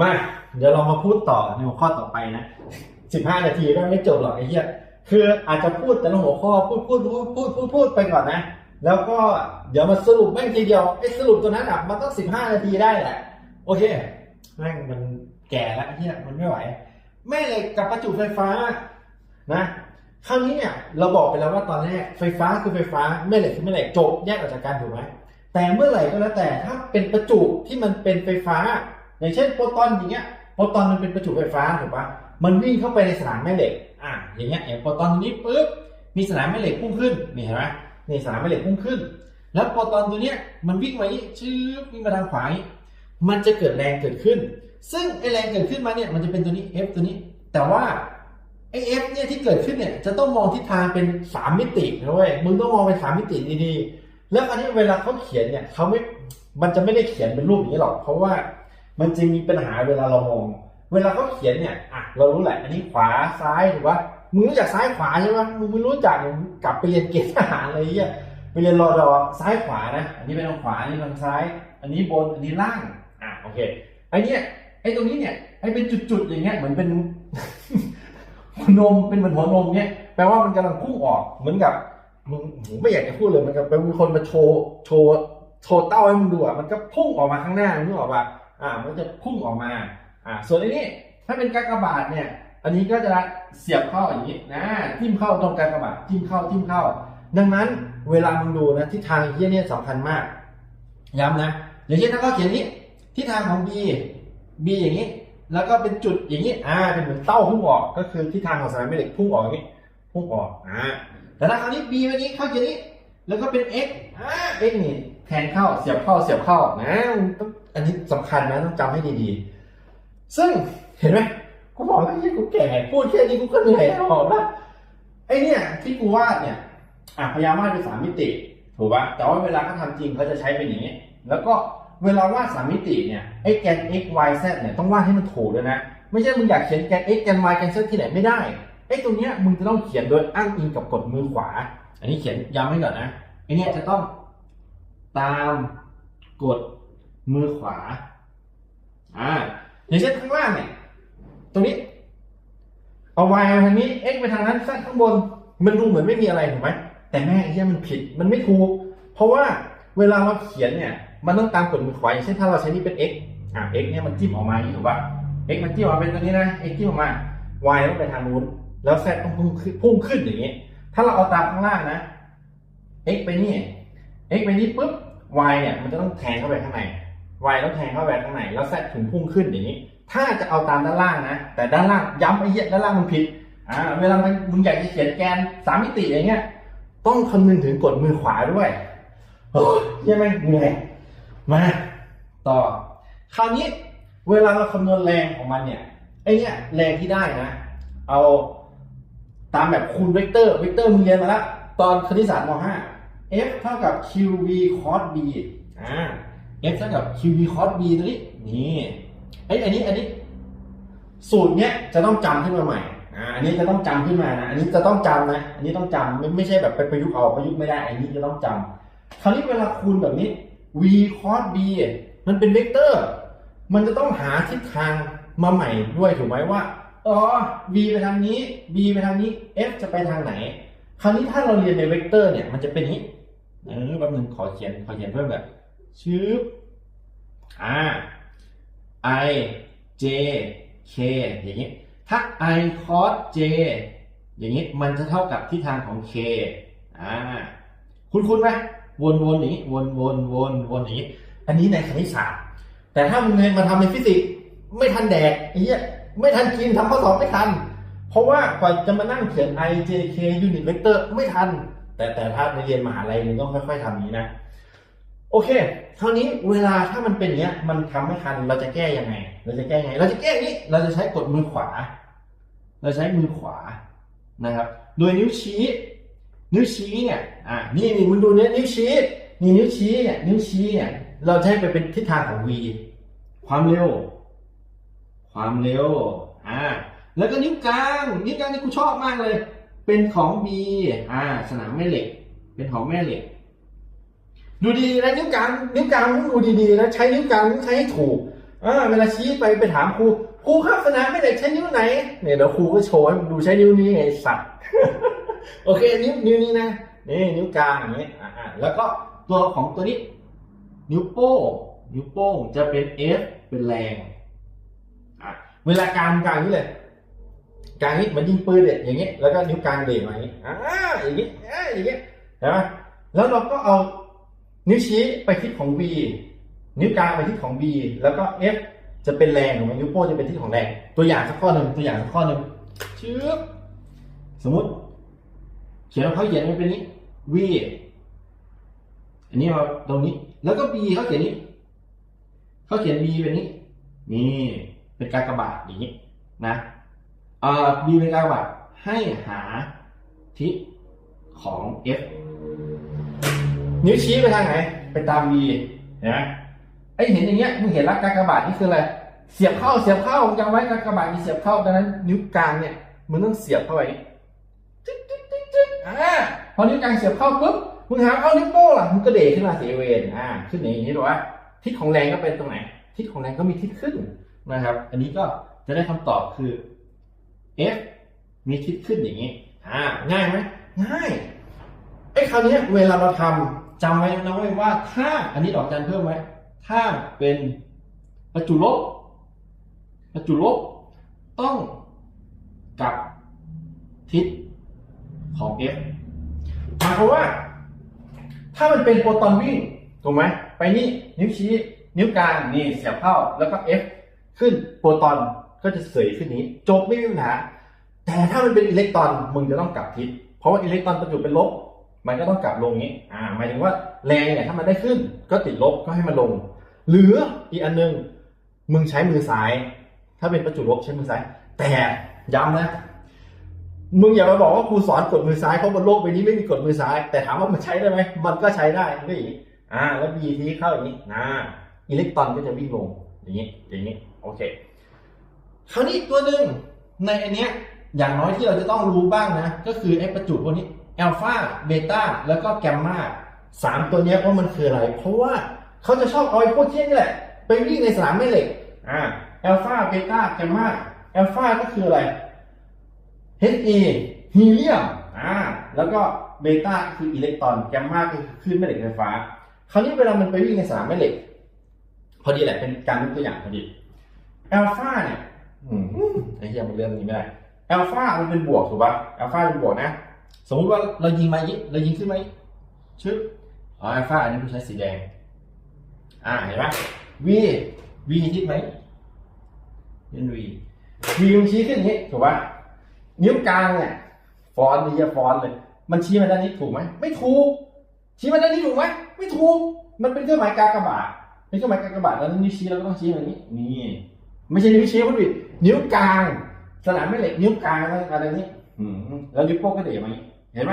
มา เดี๋ยวเรามาพูดต่อในหัวข้อต่อไปนะสิบห้านาทีก็ไม่จบหรอกไอ้เหี้ยคืออาจจะพูดแต่ละหัวข้อพูดพูดพูดพูดพูดพูดไปก่อนนะ แล้วก็เดี๋ยวมาสรุปแม่งทีเดียวไอ้สรุปตัวนั้นอะมันต้องสิบห้านาทีได้แหละ โอเคแม่งมันแก่แล้วไอ้เหี้ยมันไม่ไหวแม่เหล็กกับประจุไฟฟ้านะคราวนี้เนี่ยเราบอกไปแล้วว่าตอนแรกไฟฟ้าคือไฟฟ้าแม่เหล็กคือแม่เหล็กจบแยกออกจากกันถูกไหมแต่เมื่อไหร่ก็แล้วแต่ถ้าเป็นประจุที่มันเป็นไฟฟ้า อย่างเช่นโปรตอนอย่างเงี้ยโปรตอนมันเป็นประจุไฟฟ้าถูกปะมันวิ่งเข้าไปในสนามแม่เหล็กอะอย่างเงี้ยอย่างโปรตอนตัวนี้ปุ๊บมีสนามแม่เหล็กพุ่งขึ้นนี่เห็นไหมนี่สนามแม่เหล็กพุ่งขึ้น แล้วโปรตอนตัวเนี้ยมันวิ่งมานี้ชื้อวิ่งมาทางขวามันจะเกิดแรงเกิดขึ้น ซึ่งไอแรงเกิดขึ้นมาเนี่ยมันจะเป็นตัวนี้ F ตัวนี้ แต่ว่าไอเอฟเนี่ยที่เกิดขึ้นเนี่ยจะต้องมองทิศทางเป็นสามมิตินะเว้ยมึงต้องมองเป็นสามมิติดีๆ แล้วอันนี้เวลาเขาเขียนเนี่ยเขาไม่ มันจะไม่ได้เขียนเป็นรูปอย่างนี้หรอก เพราะว่า มันจะมีปัญหาเวลาเรามอง เวลาเขาเขียนเนี่ยอะเรารู้แหละ อันนี้ขวาซ้ายถูกปะมึงรู้จักซ้ายขวาใช่ปะมึงไม่รู้จักมึงกลับไปเรียนเกณฑ์ทหารอะไรเงี้ยไปเรียนรอดอซ้ายขวานะ อันนี้เป็นทางขวา อันนี้ทางซ้าย อันนี้บน อันนี้ล่าง อะโอเค ไอเนี้ยไอตรงนี้เนี่ยไอเป็นจุดๆอย่างเงี้ยเหมือนเป็นหัวนมเป็นเหมือนหัวนมเนี่ยแปลว่ามันกำลังพุ่งออกเหมือนกับมึงผมไม่อยากจะพูดเลยมันกับเป็นมีคนมาโชว์โชว์โชว์เต้าให้มึงดูอะมันก็พุ่งออกมาข้างหน้านึกออกป่ะ อ่ามันจะพุ่งออกมาอ่าส่วนอันนี้ถ้าเป็นกากบาทเนี่ย อันนี้ก็จะเสียบเข้าอย่างนี้นะทิ่มเข้าตรงกากบาททิ่มเข้าทิ่มเข้า ดังนั้นเวลามึงดูนะทิศทางเฮียเนี่ยสำคัญมาก ย้ำนะอย่างเช่นถ้าเขาเขียนนี้ทิศทางของ B B อย่างนี้ แล้วก็เป็นจุดอย่างนี้อ่าเป็นเหมือนเต้าพุ่งออกก็คือทิศทางของสามแม่เหล็กพุ่งออกอย่างนี้พุ่งออกอ่าแต่ถ้าคราวนี้ B แบบนี้เขาอย่างนี้ แล้วก็เป็น X อ่า X นี่แทนเข้าเสียบเข้าเสียบเข้านะต้องอันนี้สำคัญนะต้องจำให้ดีๆ ซึ่งเห็นไหมกูบอกแล้วที่กูแก่พูดแค่นี้กูก็เหนื่อยแล้วบอกว่าไอเนี่ยที่กูวาดเนี่ยอะพยายามวาดเป็นสามมิติถูกปะแต่ว่าเวลาเขาทำจริงเขาจะใช้เป็นอย่างนี้ แล้วก็เวลาวาดสามมิติเนี่ยไอ้แกน x y z เนี่ยต้องวาดให้มันถูกด้วยนะ ไม่ใช่มึงอยากเขียนแกน x แกน y แกน z ที่ไหนไม่ได้ไอ้ตรงเนี้ยมึงจะต้องเขียนโดยอ้างอิงกับกฎมือขวา อันนี้เขียนย้ำไว้ก่อนนะไอ้เนี่ยจะต้องตามกฎมือขวา อ่า อย่างเช่นข้างล่างเนี่ย ตรงนี้ เอา y มาทางนี้ x ไปทางนั้น z ข้างบน มันดูเหมือนไม่มีอะไรถูกไหม แต่แม่ไอ้เหี้ยมันผิด มันไม่ถูก เพราะว่าเวลาเราเขียนเนี่ย มันต้องตามกฎมือขวา อย่างเช่นถ้าเราใช้นี่เป็น x อะ x เนี่ยมันจิ้มออกมาอย่างนี้ถูกป่ะ x มันจิ้มออกมาเป็นตัวนี้นะ x จิ้มออกมา y ต้องไปทางนู้น แล้ว z ต้องพุ่งขึ้นพุ่งขึ้นอย่างนี้ ถ้าเราเอาตามข้างล่างนะ x ไปนี่ x ไปนี่ปุ๊บ y เนี่ยมันจะต้องแทงเข้าไปข้างใน y ต้องแทงเข้าไปข้างในแล้ว z ถึงพุ่งขึ้นอย่างนี้ ถ้าจะเอาตามด้านล่างนะ แต่ด้านล่างย้ำไอ้เหี้ยด้านล่างมันผิด อ่า เวลามันมึงอยากจะเขียนแกนสามมิติอย่างเงี้ย ต้องคำนึงถึงกฎมือขวาด้วยโอ้ยยังไงเหนื่อยมา ต่อ คราวนี้เวลาเราคำนวณแรงของมันเนี่ย ไอเนี่ยแรงที่ได้นะ เอา ตามแบบคูณเวกเตอร์เวกเตอร์มึงเรียนมาแล้วตอนคณิตศาสตร์ม .5 f เท่ากับ qv cos b อ่า f เท่ากับ qv cos b ตัวนี้นี่ไอยอันนี้อันนี้ สูตรเนี้ยจะต้องจำขึ้นมาใหม่อ่าอันนี้จะต้องจำขึ้นมานะอันนี้จะต้องจำนะอันนี้ต้องจำไม่ไม่ใช่แบบไปประยุกต์เอาประยุกต์ไม่ได้ อันนี้จะต้องจำคราวนี้เวลาคูณแบบนี้ v cos b มันเป็นเวกเตอร์ มันจะต้องหาทิศทางมาใหม่ด้วยถูกไหมว่า อ๋อ v ไปทางนี้ b ไปทางนี้ f จะไปทางไหน คราวนี้ถ้าเราเรียนในเวกเตอร์เนี่ยมันจะเป็นนี้เออแป๊บนึงขอเขียนขอเขียนเพิ่มแบบชืบอ่า i j k อย่างนี้ ถ้า i cos j อย่างนี้มันจะเท่ากับทิศทางของ k อ่า คุณคุณไหมวนวนอย่างนี้วนวนวนวนอย่างนี้ อันนี้ในคณิตศาสตร์ แต่ถ้ามึงมาทำในฟิสิกส์ไม่ทันแดกไอ้เหี้ย ไม่ทันกินทำข้อสอบไม่ทัน เพราะว่ากว่าจะมานั่งเขียน i j k unit vector ไม่ทัน แต่แต่ถ้าในเรียนมหาลัยมึงต้องค่อย ๆทำอย่นี้นะ โอเคคราวนี้เวลาถ้ามันเป็นอย่างเงี้ย มันทำไม่ทันเราจะแก้ยังไง เราจะแก้ยังไง เราจะแก้นี้ เราจะใช้กดมือขวา เราใช้มือขวานะครับ โดยนิ้วชี้ นิ้วชี้เนี่ยอ่านี่นี่มึงดูเนี่ยนิ้วชี้นี่นิ้วชี้เนี่ยนิ้วชี้เนี่ยเราให้ไปเป็นทิศทางของ v ความเร็ว ความเร็วอ่าแล้วก็นิ้วกลางนิ้วกลางนี่กูชอบมากเลย เป็นของ b อ่าสนามแม่เหล็ก เป็นของแม่เหล็ก ดูดีๆนะนิ้วกลางนิ้วกลางมึงดูดีๆนะใช้นิ้วกลางมึงใช้ให้ถูกอ่าเวลาชี้ไปไปถามครูครูครับสนามแม่เหล็กใช้นิ้วไหนเนี่ยเดี๋ยวครูก็โชว์ให้มึงดูใช้นิ้วนี้ไงไอ้สัตว์โอเคนิ้วนิ้วนี้นะนี่นิ้วกลางอย่างนี้อ่าอ่าแล้วก็ตัวของตัวนี้ นิ้วโป้งนิ้วโป้งจะเป็น F เป็นแรง เวลากลางกลางนี่เลยกลางนี้เหมันยิงปืนเนี่ยอย่างนี้แล้วก็นิ้วกลางเด่มาอย่างนี้อ่าอย่างนี้อ่าอย่างนี้เห็นไหมแล้วเราก็เอานิ้วชี้ไปทิศของ V นิ้วกลางไปทิศของ B แล้วก็ F จะเป็นแรงของมันนิ้วโป้งจะเป็นทิศของแรง ตัวอย่างสักข้อหนึ่งตัวอย่างสักข้อหนึ่งชืบสมมติ เขียนว่าเขาเขียนมันเป็นนี้ V อันนี้มาตรงนี้ แล้วก็ B เขาเขียนนี้เขาเขียน B เป็นนี้นี่ เป็นการกระบาดอย่างนี้นะเอ่อ B เป็นการกระบาดให้หาทิศของ F นิ้วชี้ไปทางไหน ไปตาม V เห็นไหมไอเห็นอย่างเงี้ยมึงเห็นรักการกระบาดนี่คืออะไรเสียบเข้าเสียบเข้ามึงจำไว้การกระบาดมีเสียบเข้าดังนั้นนิ้วกลางเนี่ยมึงต้องเสียบเข้าไปจึ๊กจึ๊กจึ๊กจึ๊กอ่าพอนิ้วกลางเสียบเข้าปุ๊บมึงหาเอานิ้วโป้งล่ะมึงก็เดะขึ้นมาเสียเวนอ่าขึ้นอย่างนี้หรอวะทิศของแรงก็เป็นตรงไหน ทิศของแรงก็มีทิศขึ้น นะครับ อันนี้ก็จะได้คำตอบคือ F มีทิศขึ้นอย่างนี้ อ่า ง่ายไหมง่ายไอ้คราวนี้เวลาเราทำจำไว้นะเว้ยว่าถ้าอันนี้ดอกจันเพิ่มไว้ ถ้าเป็นประจุลบประจุลบต้องกับทิศของ F หมายความว่า ถ้ามันเป็นโปรตอนวิ่งถูกไหมไปนี่นิ้วชี้นิ้วกลางนี่เสียบเข้าแล้วก็ F ขึ้นโปรตอนก็จะเสยขึ้นนี้ จบไม่มีปัญหา แต่ถ้ามันเป็นอิเล็กตรอนมึงจะต้องกลับทิศเพราะว่าอิเล็กตรอนประจุเป็นลบ มันก็ต้องกลับลงนี้อ่าหมายถึงว่าแรงเนี่ยถ้ามันได้ขึ้นก็ติดลบก็ให้มันลง หรืออีกอันหนึงมึงใช้มือซ้าย ถ้าเป็นประจุลบใช้มือซ้าย แต่ย้ำนะมึงอย่ามาบอกว่าครูสอนกดมือซ้ายเพราะบนโลกใบนี้ไม่มีกดมือซ้าย แต่ถามว่ามันใช้ได้ไหมมันก็ใช้ได้ก็อีอ่า แล้วบีทีเข้าอย่างนี้อ่าอิเล็กตรอนก็จะวิ่งลงอย่างนี้อย่างนี้ โอเค คราวนี้ตัวหนึ่งในอันเนี้ยอย่างน้อยที่เราจะต้องรู้บ้างนะ ก็คือไอ้ประจุพวกนี้อัลฟาเบต้าแล้วก็แกมมาสามตัวเนี้ยว่ามันคืออะไร เพราะว่าเขาจะชอบเอาไอ้พวกเที่ยนี่แหละ ไปวิ่งในสนามแม่เหล็กอ่าอัลฟาเบต้าแกมมาอัลฟาก็คืออะไร He ฮีเลียมอ่าแล้วก็เบต้าคืออิเล็กตรอนแกมมาคือคลื่นแม่เหล็กไฟฟ้า คราวนี้เวลามันไปวิ่งในสนามแม่เหล็ก พอดีแหละเป็นการยกตัวอย่างพอดี อัลฟาเนี่ยอืมไอ้เหี้ยมันเรื่องนี้ไม่ได้อัลฟามันเป็นบวกถูกป่ะอัลฟาเป็นบวกนะ สมมุติว่าเรายิงมาอย่างนี้เรายิงขึ้นมาอย่างนี้ชึบอ๋ออัลฟาอันนี้คุณใช้สีแดง อ่าเห็นปะ V V ทิศไหมเป็น V V มันชี้ขึ้นอย่างนี้ถูกป่ะนิ้วกลางเนี่ยฟอนต์ดีจะฟอนต์เลย มันชี้มาด้านนี้ถูกไหมไม่ถูก ชี้มาด้านนี้ถูกไหมไม่ถูก มันเป็นเครื่องหมายกากบาทเป็นเครื่องหมายกากบาทแล้วนิ้วชี้เราก็ต้องชี้แบบนี้นี่ ไม่ใช่นิ้วชี้คนผิดนิ้วกลาง สนามแม่เหล็กนิ้วกลางอะไรนี้อืมแล้วนิ้วโป้งก็เดะมาอย่างนี้เห็นไหม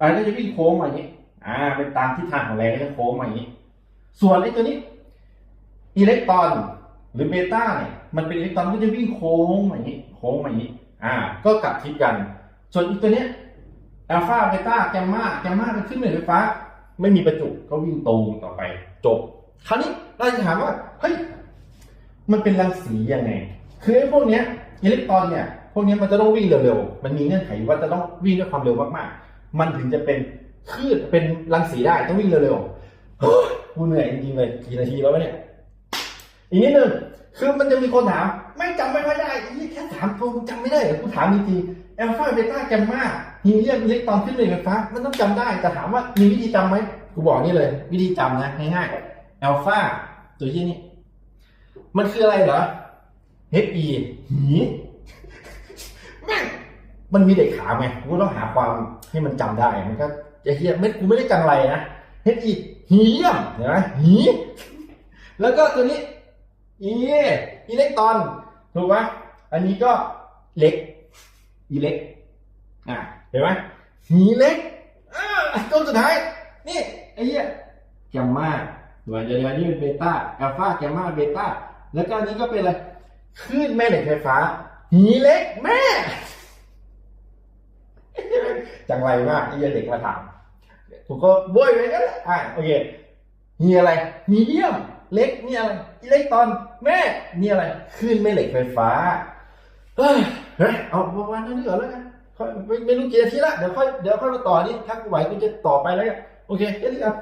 อันก็จะวิ่งโค้งมาอย่างนี้ อ่า เป็นตามทิศทางของแรงก็จะโค้งมาอย่างนี้ ส่วนไอ้ตัวนี้อิเล็กตรอนหรือเบต้าเนี่ยมันเป็นอิเล็กตรอนก็จะวิ่งโค้งมาอย่างนี้ โค้งมาอย่างนี้ อ่า ก็กลับทิศกัน ส่วนอีกตัวเนี้ยอัลฟาเบต้าแกมมาแกมมาเป็นขึ้นเหนือไฟฟ้า ไม่มีประจุก็วิ่งตรงต่อไป จบ คราวนี้เราจะถามว่าเฮ้ย มันเป็นรังสียังไง คือไอ้พวกเนี้ยอิเล็กตรอนเนี่ย พวกเนี้ยมันจะต้องวิ่งเร็วๆ มันมีเงื่อนไขว่าจะต้องวิ่งด้วยความเร็วมากๆ มันถึงจะเป็นคลื่นเป็นรังสีได้ต้องวิ่งเร็วๆเฮ้ยกูเหนื่อยจริงๆเลยกี่นาทีแล้ววะเนี่ย อีกนิดนึงคือมันจะมีคนถาม ไม่จำไม่ค่อยได้ยี่แค่ถามตัวจำไม่ได้เหรอกูถามจริงๆแอลฟาเบต้าแกมมาฮีเลียมอิเล็กตรอนขึ้นเลยไฟฟ้า มันต้องจำได้แต่ถามว่ามีวิธีจำไหมกูบอกนี่เลย วิธีจำนะง่ายๆแอลฟาตัวที่นี้ มันคืออะไรเหรอ He หีแม่งมันมีเด็กขาไหมกูต้องหาความให้มันจำได้ มันก็จะเฮียไม่กูไม่ได้จังไรนะ He หีเลี่ยมเห็นไหมหีแล้วก็ตัวนี้อีอิเล็กตรอนถูกไหมอันนี้ก็เล็กอีเล็กอะเห็นไหมหีเล็กอ่าตัวสุดท้าย นี่ไอ้เหี้ยแกมมาถูกไหมเดี๋ยวนี้เป็นเบต้าอัลฟาแกมมาเบต้า แล้วก็อันนี้ก็เป็นอะไรคลื่นแม่เหล็กไฟฟ้าหีเล็กแม่ จังไรมากไอ้เหี้ยเด็กมาถามถูกก็โบยไปกันแหละอะโอเคหีอะไรหีเยี่ยม เล็กนี่อะไรอิเล็กตรอน แม่นี่อะไรขึ้นแม่เหล็กไฟฟ้าเฮ้ยเอาประมาณนั้นกว่าแล้วกันค่อยไม่ไม่รู้กี่นาทีละเดี๋ยวค่อยเดี๋ยวค่อยมาต่อนี่ถ้ากูไหวกูจะต่อไปแล้วกันโอเคแค่นี้ครับ